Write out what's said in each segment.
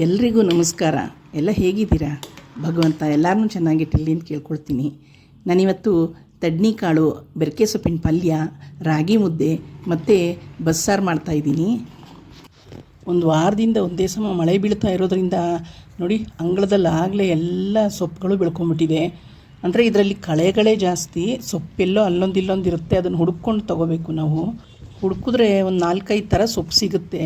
ಎಲ್ರಿಗೂ ನಮಸ್ಕಾರ. ಎಲ್ಲ ಹೇಗಿದ್ದೀರಾ? ಭಗವಂತ ಎಲ್ಲರನ್ನೂ ಚೆನ್ನಾಗಿಟ್ಟಿರಲಿ ಅಂತ ಕೇಳ್ಕೊಳ್ತೀನಿ. ನಾನಿವತ್ತು ತಡ್ನಿಕಾಳು ಬೆರಕೆ ಸೊಪ್ಪಿನ ಪಲ್ಯ, ರಾಗಿ ಮುದ್ದೆ ಮತ್ತು ಬಸ್ಸಾರು ಮಾಡ್ತಾಯಿದ್ದೀನಿ ಒಂದು ವಾರದಿಂದ ಒಂದೇ ಸಮ ಮಳೆ ಬೀಳ್ತಾ ಇರೋದರಿಂದ ನೋಡಿ ಅಂಗಳದಲ್ಲಿ ಆಗಲೇ ಎಲ್ಲ ಸೊಪ್ಪುಗಳು ಬೆಳ್ಕೊಂಬಿಟ್ಟಿದೆ. ಅಂದರೆ ಇದರಲ್ಲಿ ಕಳೆಗಳೇ ಜಾಸ್ತಿ, ಸೊಪ್ಪೆಲ್ಲೋ ಅಲ್ಲೊಂದು ಇಲ್ಲೊಂದು ಇರುತ್ತೆ ಅದನ್ನು ಹುಡ್ಕೊಂಡು ತೊಗೋಬೇಕು ನಾವು. ಹುಡುಕಿದ್ರೆ ಒಂದು ನಾಲ್ಕೈದು ಥರ ಸೊಪ್ಪು ಸಿಗುತ್ತೆ.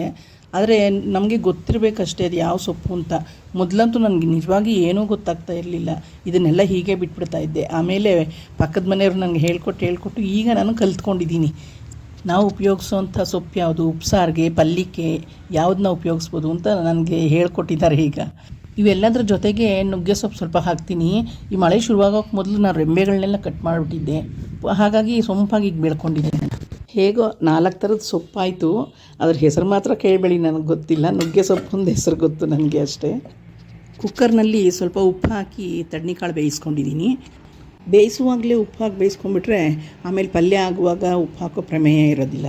ಆದರೆ ನಮಗೆ ಗೊತ್ತಿರಬೇಕಷ್ಟೇ ಅದು ಯಾವ ಸೊಪ್ಪು ಅಂತ. ಮೊದಲಂತೂ ನನಗೆ ನಿಜವಾಗಿ ಏನೂ ಗೊತ್ತಾಗ್ತಾ ಇರಲಿಲ್ಲ. ಇದನ್ನೆಲ್ಲ ಹೀಗೆ ಬಿಟ್ಬಿಡ್ತಾ ಇದ್ದೆ. ಆಮೇಲೆ ಪಕ್ಕದ ಮನೆಯವರು ನನಗೆ ಹೇಳ್ಕೊಟ್ಟು ಹೇಳ್ಕೊಟ್ಟು ಈಗ ನಾನು ಕಲ್ತ್ಕೊಂಡಿದ್ದೀನಿ. ನಾವು ಉಪಯೋಗಿಸೋವಂಥ ಸೊಪ್ಪು ಯಾವುದು? ಉಪ್ಸಾರಿಗೆ ಪಲ್ಲಿಕೆ ಯಾವುದನ್ನ ಉಪಯೋಗಿಸ್ಬೋದು ಅಂತ ನನಗೆ ಹೇಳ್ಕೊಟ್ಟಿದ್ದಾರೆ ಈಗ. ಇವೆಲ್ಲದರ ಜೊತೆಗೆ ನುಗ್ಗೆ ಸೊಪ್ಪು ಸ್ವಲ್ಪ ಹಾಕ್ತೀನಿ. ಈ ಮಳೆ ಶುರುವಾಗೋಕೆ ಮೊದಲು ನಾನು ರೆಂಬೆಗಳನ್ನೆಲ್ಲ ಕಟ್ ಮಾಡಿಬಿಟ್ಟಿದ್ದೆ. ಹಾಗಾಗಿ ಸೊಂಪಾಗಿ ಈಗ ಬೆಳ್ಕೊಂಡಿದ್ದೆ ಹೇಗೋ ನಾಲ್ಕು ಥರದ ಸೊಪ್ಪಾಯಿತು. ಅದ್ರ ಹೆಸರು ಮಾತ್ರ ಕೇಳಬೇಡಿ, ನನಗೆ ಗೊತ್ತಿಲ್ಲ. ನುಗ್ಗೆ ಸೊಪ್ಪೊಂದು ಹೆಸರು ಗೊತ್ತು ನನಗೆ ಅಷ್ಟೇ. ಕುಕ್ಕರ್ನಲ್ಲಿ ಸ್ವಲ್ಪ ಉಪ್ಪು ಹಾಕಿ ತಡ್ನಿಕಾಳು ಬೇಯಿಸ್ಕೊಂಡಿದ್ದೀನಿ. ಬೇಯಿಸುವಾಗಲೇ ಉಪ್ಪು ಹಾಕಿ ಬೇಯಿಸ್ಕೊಂಡ್ಬಿಟ್ರೆ ಆಮೇಲೆ ಪಲ್ಯ ಆಗುವಾಗ ಉಪ್ಪು ಹಾಕೋ ಪ್ರಮೇಯ ಇರೋದಿಲ್ಲ.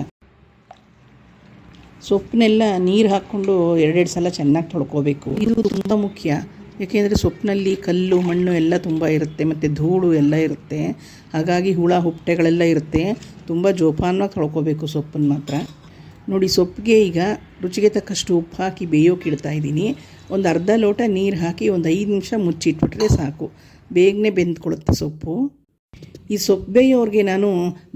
ಸೊಪ್ಪನ್ನೆಲ್ಲ ನೀರು ಹಾಕ್ಕೊಂಡು ಎರಡೆರಡು ಸಲ ಚೆನ್ನಾಗಿ ತೊಳ್ಕೊಬೇಕು. ಇದು ತುಂಬ ಮುಖ್ಯ. ಏಕೆಂದರೆ ಸೊಪ್ಪಿನಲ್ಲಿ ಕಲ್ಲು, ಮಣ್ಣು ಎಲ್ಲ ತುಂಬ ಇರುತ್ತೆ, ಮತ್ತು ಧೂಳು ಎಲ್ಲ ಇರುತ್ತೆ. ಹಾಗಾಗಿ ಹುಳ ಹುಪ್ಪಟೆಗಳೆಲ್ಲ ಇರುತ್ತೆ. ತುಂಬ ಜೋಪಾನವಾಗಿ ತೊಳ್ಕೊಬೇಕು ಸೊಪ್ಪನ್ನು ಮಾತ್ರ. ನೋಡಿ ಸೊಪ್ಪಿಗೆ ಈಗ ರುಚಿಗೆ ತಕ್ಕಷ್ಟು ಉಪ್ಪು ಹಾಕಿ ಬೇಯೋಕೆ ಇಡ್ತಾ ಇದ್ದೀನಿ. ಒಂದು ಅರ್ಧ ಲೋಟ ನೀರು ಹಾಕಿ ಒಂದು ಐದು ನಿಮಿಷ ಮುಚ್ಚಿಟ್ಬಿಟ್ರೆ ಸಾಕು. ಬೇಗನೆ ಬೆಂದ್ಕೊಳ್ಳುತ್ತೆ ಸೊಪ್ಪು. ಈ ಸೊಪ್ಪು ಬೇಯೋರಿಗೆ ನಾನು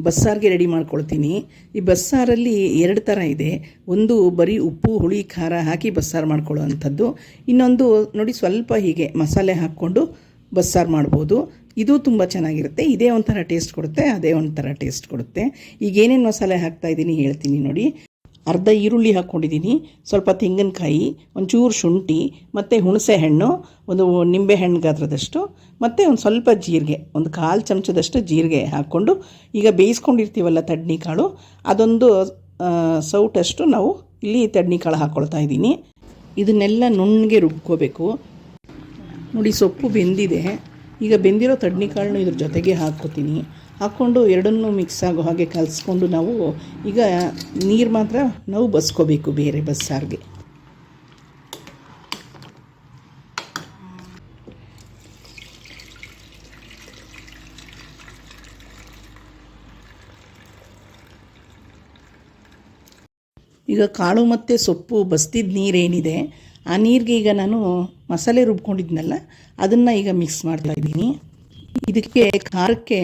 ಬಸ್ಸಾರಿಗೆ ರೆಡಿ ಮಾಡ್ಕೊಳ್ತೀನಿ. ಈ ಬಸ್ಸಾರಲ್ಲಿ ಎರಡು ಥರ ಇದೆ. ಒಂದು ಬರೀ ಉಪ್ಪು, ಹುಳಿ, ಖಾರ ಹಾಕಿ ಬಸ್ಸಾರು ಮಾಡ್ಕೊಳ್ಳೋ ಅಂಥದ್ದು ಇನ್ನೊಂದು ನೋಡಿ ಸ್ವಲ್ಪ ಹೀಗೆ ಮಸಾಲೆ ಹಾಕ್ಕೊಂಡು ಬಸ್ಸಾರು ಮಾಡ್ಬೋದು. ಇದು ತುಂಬ ಚೆನ್ನಾಗಿರುತ್ತೆ. ಇದೇ ಒಂಥರ ಟೇಸ್ಟ್ ಕೊಡುತ್ತೆ, ಅದೇ ಒಂಥರ ಟೇಸ್ಟ್ ಕೊಡುತ್ತೆ. ಈಗ ಏನೇನು ಮಸಾಲೆ ಹಾಕ್ತಾಯಿದ್ದೀನಿ ಹೇಳ್ತೀನಿ ನೋಡಿ. ಅರ್ಧ ಈರುಳ್ಳಿ ಹಾಕ್ಕೊಂಡಿದ್ದೀನಿ. ಸ್ವಲ್ಪ ತೆಂಗಿನಕಾಯಿ, ಒಂಚೂರು ಶುಂಠಿ, ಮತ್ತು ಹುಣಸೆ ಹಣ್ಣು ಒಂದು ನಿಂಬೆ ಹಣ್ಣು ಗಾತ್ರದಷ್ಟು, ಮತ್ತು ಒಂದು ಸ್ವಲ್ಪ ಜೀರಿಗೆ, ಒಂದು ಕಾಲು ಚಮಚದಷ್ಟು ಜೀರಿಗೆ ಹಾಕ್ಕೊಂಡು ಈಗ ಬೇಯಿಸ್ಕೊಂಡಿರ್ತೀವಲ್ಲ ತಡ್ನಿಕಾಳು ಅದೊಂದು ಸೌಟಷ್ಟು ನಾವು ಇಲ್ಲಿ ತಡ್ನಿ ಕಾಳು ಹಾಕ್ಕೊಳ್ತಾ ಇದ್ದೀನಿ. ಇದನ್ನೆಲ್ಲ ನುಣ್ಣಗೆ ರುಬ್ಕೋಬೇಕು. ನೋಡಿ ಸೊಪ್ಪು ಬೆಂದಿದೆ. ಈಗ ಬೆಂದಿರೋ ತಡ್ನಿಕಾಳನ್ನ ಇದ್ರ ಜೊತೆಗೆ ಹಾಕ್ಕೋತೀನಿ. ಹಾಕ್ಕೊಂಡು ಎರಡನ್ನೂ ಮಿಕ್ಸ್ ಆಗೋ ಹಾಗೆ ಕಲಿಸ್ಕೊಂಡು ನಾವು ಈಗ ನೀರು ಮಾತ್ರ ನಾವು ಬಸ್ಕೋಬೇಕು ಬೇರೆ ಬಸ್ಸಾರಿಗೆ ಈಗ ಕಾಳು ಮತ್ತು ಸೊಪ್ಪು ಬಸ್ತಿದ್ದ ನೀರೇನಿದೆ, ಆ ನೀರಿಗೆ ಈಗ ನಾನು ಮಸಾಲೆ ರುಬ್ಕೊಂಡಿದ್ನಲ್ಲ, ಅದನ್ನು ಈಗ ಮಿಕ್ಸ್ ಮಾಡ್ತಾ ಇದ್ದೀನಿ. ಇದಕ್ಕೆ ಖಾರಕ್ಕೆ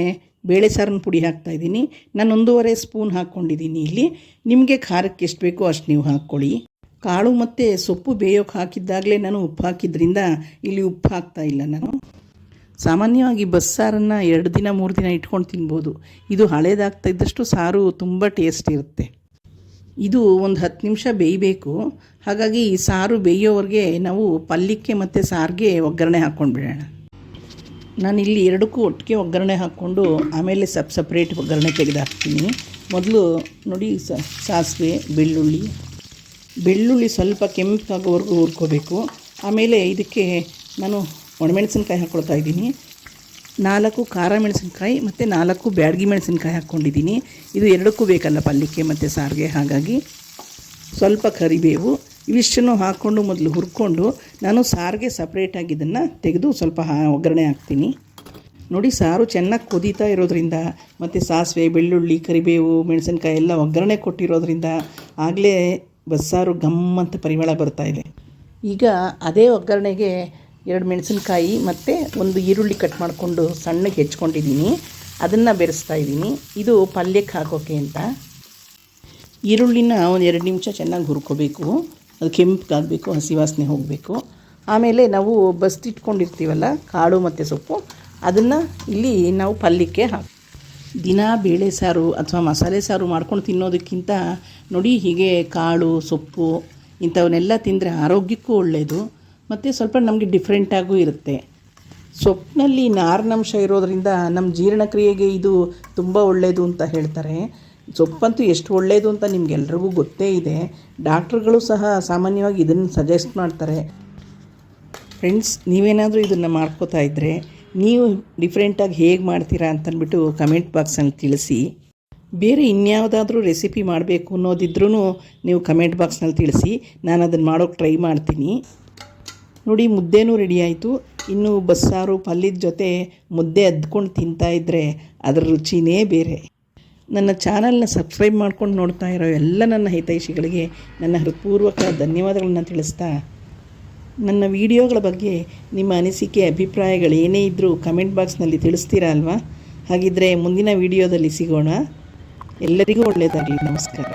ಬೇಳೆ ಸಾರಿನ ಪುಡಿ ಹಾಕ್ತಾ ಇದ್ದೀನಿ. ನಾನು ಒಂದೂವರೆ ಸ್ಪೂನ್ ಹಾಕ್ಕೊಂಡಿದ್ದೀನಿ ಇಲ್ಲಿ. ನಿಮಗೆ ಖಾರಕ್ಕೆ ಎಷ್ಟು ಬೇಕೋ ಅಷ್ಟು ನೀವು ಹಾಕ್ಕೊಳ್ಳಿ. ಕಾಳು ಮತ್ತು ಸೊಪ್ಪು ಬೇಯೋಕೆ ಹಾಕಿದ್ದಾಗಲೇ ನಾನು ಉಪ್ಪು ಹಾಕಿದ್ರಿಂದ ಇಲ್ಲಿ ಉಪ್ಪು ಹಾಕ್ತಾ ಇಲ್ಲ ನಾನು. ಸಾಮಾನ್ಯವಾಗಿ ಬಸ್ಸಾರನ್ನು ಎರಡು ದಿನ, ಮೂರು ದಿನ ಇಟ್ಕೊಂಡು ತಿನ್ಬೋದು. ಇದು ಹಳೇದಾಗ್ತಾ ಇದ್ದಷ್ಟು ಸಾರು ತುಂಬ ಟೇಸ್ಟ್ ಇರುತ್ತೆ. ಇದು ಒಂದು ಹತ್ತು ನಿಮಿಷ ಬೇಯಬೇಕು. ಹಾಗಾಗಿ ಸಾರು ಬೇಯೋವರೆಗೆ ನಾವು ಪಲ್ಲಿಕ್ಕೆ ಮತ್ತು ಸಾರಿಗೆ ಒಗ್ಗರಣೆ ಹಾಕ್ಕೊಂಡ್ಬಿಡೋಣ ಇಲ್ಲಿ ಎರಡಕ್ಕೂ ಒಟ್ಟಿಗೆ ಒಗ್ಗರಣೆ ಹಾಕ್ಕೊಂಡು ಆಮೇಲೆ ಸಪ್ ಸಪ್ರೇಟ್ ಒಗ್ಗರಣೆ ತೆಗೆದು ಹಾಕ್ತೀನಿ. ಮೊದಲು ನೋಡಿ ಸಾಸಿವೆ, ಬೆಳ್ಳುಳ್ಳಿ. ಬೆಳ್ಳುಳ್ಳಿ ಸ್ವಲ್ಪ ಕೆಂಪಾಗೋವರೆಗೂ ಹುರ್ಕೋಬೇಕು. ಆಮೇಲೆ ಇದಕ್ಕೆ ನಾನು ಒಣಮೆಣಸಿನ್ಕಾಯಿ ಹಾಕ್ಕೊಳ್ತಾ ಇದ್ದೀನಿ. ನಾಲ್ಕು ಖಾರ ಮೆಣಸಿನ್ಕಾಯಿ ಮತ್ತು ನಾಲ್ಕು ಬ್ಯಾಡಗಿ ಮೆಣಸಿನ್ಕಾಯಿ ಹಾಕ್ಕೊಂಡಿದ್ದೀನಿ. ಇದು ಎರಡಕ್ಕೂ ಬೇಕಲ್ಲ ಪಲ್ಯಕ್ಕೆ ಮತ್ತು ಸಾರಿಗೆ, ಹಾಗಾಗಿ ಸ್ವಲ್ಪ ಕರಿಬೇವು. ಇವಿಷ್ಟನ್ನು ಹಾಕ್ಕೊಂಡು ಮೊದಲು ಹುರ್ಕೊಂಡು ನಾನು ಸಾರಿಗೆ ಸಪ್ರೇಟಾಗಿ ಇದನ್ನು ತೆಗೆದು ಸ್ವಲ್ಪ ಒಗ್ಗರಣೆ ಹಾಕ್ತೀನಿ. ನೋಡಿ ಸಾರು ಚೆನ್ನಾಗಿ ಕುದೀತಾ ಇರೋದ್ರಿಂದ, ಮತ್ತು ಸಾಸಿವೆ, ಬೆಳ್ಳುಳ್ಳಿ, ಕರಿಬೇವು, ಮೆಣಸಿನ್ಕಾಯಿ ಎಲ್ಲ ಒಗ್ಗರಣೆ ಕೊಟ್ಟಿರೋದ್ರಿಂದ ಆಗಲೇ ಬಸ್ಸಾರು ಗಮ್ ಅಂತ ಪರಿಮಳ ಇದೆ. ಈಗ ಅದೇ ಒಗ್ಗರಣೆಗೆ ಎರಡು ಮೆಣಸಿನ್ಕಾಯಿ ಮತ್ತು ಒಂದು ಈರುಳ್ಳಿ ಕಟ್ ಮಾಡಿಕೊಂಡು ಸಣ್ಣಗೆ ಹೆಚ್ಕೊಂಡಿದ್ದೀನಿ. ಅದನ್ನು ಬೆರೆಸ್ತಾ ಇದ್ದೀನಿ. ಇದು ಪಲ್ಯಕ್ಕೆ ಹಾಕೋಕೆ ಅಂತ. ಈರುಳ್ಳಿನ ಒಂದು ಎರಡು ನಿಮಿಷ ಚೆನ್ನಾಗಿ ಹುರ್ಕೋಬೇಕು. ಅದು ಕೆಂಪಗಾಗಬೇಕು, ಹಸಿ ವಾಸನೆ ಹೋಗಬೇಕು. ಆಮೇಲೆ ನಾವು ಬಸ್ತಿಟ್ಕೊಂಡಿರ್ತೀವಲ್ಲ, ಕಾಳು ಮತ್ತು ಸೊಪ್ಪು, ಅದನ್ನು ಇಲ್ಲಿ ನಾವು ಪಲ್ಯಕ್ಕೆ ಹಾಕಿ ದಿನ ಬೇಳೆ ಸಾರು ಅಥವಾ ಮಸಾಲೆ ಸಾರು ಮಾಡ್ಕೊಂಡು ತಿನ್ನೋದಕ್ಕಿಂತ ನೋಡಿ ಹೀಗೆ ಕಾಳು, ಸೊಪ್ಪು, ಇಂಥವನ್ನೆಲ್ಲ ತಿಂದರೆ ಆರೋಗ್ಯಕ್ಕೂ ಒಳ್ಳೆಯದು ಮತ್ತು ಸ್ವಲ್ಪ ನಮಗೆ ಡಿಫ್ರೆಂಟಾಗೂ ಇರುತ್ತೆ. ಸೊಪ್ಪಿನಲ್ಲಿ ನಾರಿನಂಶ ಇರೋದರಿಂದ ನಮ್ಮ ಜೀರ್ಣಕ್ರಿಯೆಗೆ ಇದು ತುಂಬ ಒಳ್ಳೆಯದು ಅಂತ ಹೇಳ್ತಾರೆ. ಸೊಪ್ಪಂತೂ ಎಷ್ಟು ಒಳ್ಳೆಯದು ಅಂತ ನಿಮಗೆಲ್ರಿಗೂ ಗೊತ್ತೇ ಇದೆ. ಡಾಕ್ಟ್ರುಗಳು ಸಹ ಸಾಮಾನ್ಯವಾಗಿ ಇದನ್ನು ಸಜೆಸ್ಟ್ ಮಾಡ್ತಾರೆ. ಫ್ರೆಂಡ್ಸ್ ನೀವೇನಾದರೂ ಇದನ್ನು ಮಾಡ್ಕೋತಾ ಇದ್ದರೆ ನೀವು ಡಿಫ್ರೆಂಟಾಗಿ ಹೇಗೆ ಮಾಡ್ತೀರಾ ಅಂತಂದ್ಬಿಟ್ಟು ಕಮೆಂಟ್ ಬಾಕ್ಸಲ್ಲಿ ತಿಳಿಸಿ. ಬೇರೆ ಇನ್ಯಾವುದಾದ್ರೂ ರೆಸಿಪಿ ಮಾಡಬೇಕು ಅನ್ನೋದಿದ್ರೂ ನೀವು ಕಮೆಂಟ್ ಬಾಕ್ಸ್ನಲ್ಲಿ ತಿಳಿಸಿ. ನಾನು ಅದನ್ನು ಮಾಡೋಕ್ಕೆ ಟ್ರೈ ಮಾಡ್ತೀನಿ. ನೋಡಿ, ಮುದ್ದೆನೂ ರೆಡಿ ಆಯಿತು. ಇನ್ನು ಬಸ್ಸಾರು ಪಲ್ಯದ ಜೊತೆ ಮುದ್ದೆ ಅದ್ಕೊಂಡು ತಿಂತಾ ಇದ್ದರೆ ಅದರ ರುಚಿನೇ ಬೇರೆ. ನನ್ನ ಚಾನಲ್ನ ಸಬ್ಸ್ಕ್ರೈಬ್ ಮಾಡ್ಕೊಂಡು ನೋಡ್ತಾ ಇರೋ ಎಲ್ಲ ನನ್ನ ಹಿತೈಷಿಗಳಿಗೆ ನನ್ನ ಹೃತ್ಪೂರ್ವಕ ಧನ್ಯವಾದಗಳನ್ನು ತಿಳಿಸ್ತಾ, ನನ್ನ ವಿಡಿಯೋಗಳ ಬಗ್ಗೆ ನಿಮ್ಮ ಅನಿಸಿಕೆ, ಅಭಿಪ್ರಾಯಗಳು ಏನೇ ಇದ್ದರೂ ಕಮೆಂಟ್ ಬಾಕ್ಸ್ನಲ್ಲಿ ತಿಳಿಸ್ತೀರಾ ಅಲ್ವಾ? ಹಾಗಿದ್ದರೆ ಮುಂದಿನ ವಿಡಿಯೋದಲ್ಲಿ ಸಿಗೋಣ. ಎಲ್ಲರಿಗೂ ಒಳ್ಳೆಯದಾಗಲಿ. ನಮಸ್ಕಾರ.